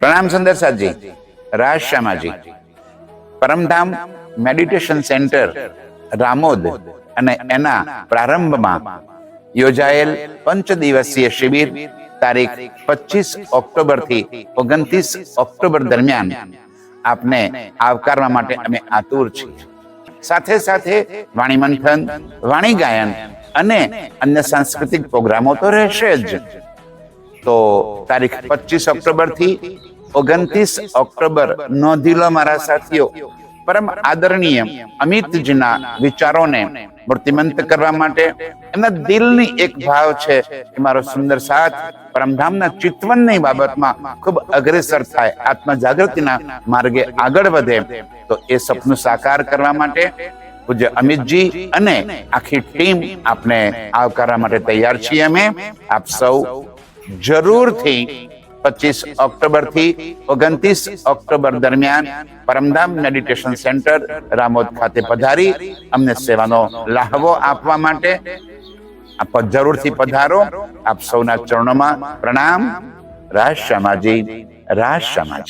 પ્રણામ સંદરસાજી Raj શ્યામાજી. Paramdham meditation centre, Ramod અને એના પ્રારંભમાં યોજાયેલ પંચ દિવસીય શિબિર તારીખ પચીસ ઓક્ટોબરથી ઓગણત્રીસ ઓક્ટોબર દરમિયાન આપને આવકારવા માટે અમે આતુર છીએ. સાથે સાથે વાણી મંથન, વાણી ગાયન અને અન્ય સાંસ્કૃતિક પ્રોગ્રામો તો રહેશે જ. તો તારીખ પચીસ ઓક્ટોબરથી ઓગણત્રીસ ઓક્ટોબર નોંધી લો મારા સાથીઓ. પરમ આદરણીય અમિતજીના વિચારોને મૂર્તિમંત કરવા માટે એમના દિલની એક ભાવ છે કે મારો સુંદર સાથ પરમધામના ચિતવનની બાબતમાં ખૂબ અગ્રેસર થાય આત્મ જાગૃતિના માર્ગે આગળ વધે. તો એ સપનું સાકાર કરવા માટે પૂજ્ય અમિતજી અને આખી ટીમ આપને આવકારવા માટે તૈયાર છીએ અમે. આપ સૌ જરૂરથી પચીસ ઓક્ટોબરથી ઓગણત્રીસ ઓક્ટોબર દરમિયાન પરમધામ મેડિટેશન સેન્ટર રામોદ ખાતે પધારી અમને સેવાનો લાહવો આપવા માટે આપ જરૂરથી પધારો. આપ સૌના ચરણોમાં પ્રણામ. રાજ શ્યામાજી રાજ શ્યામાજી.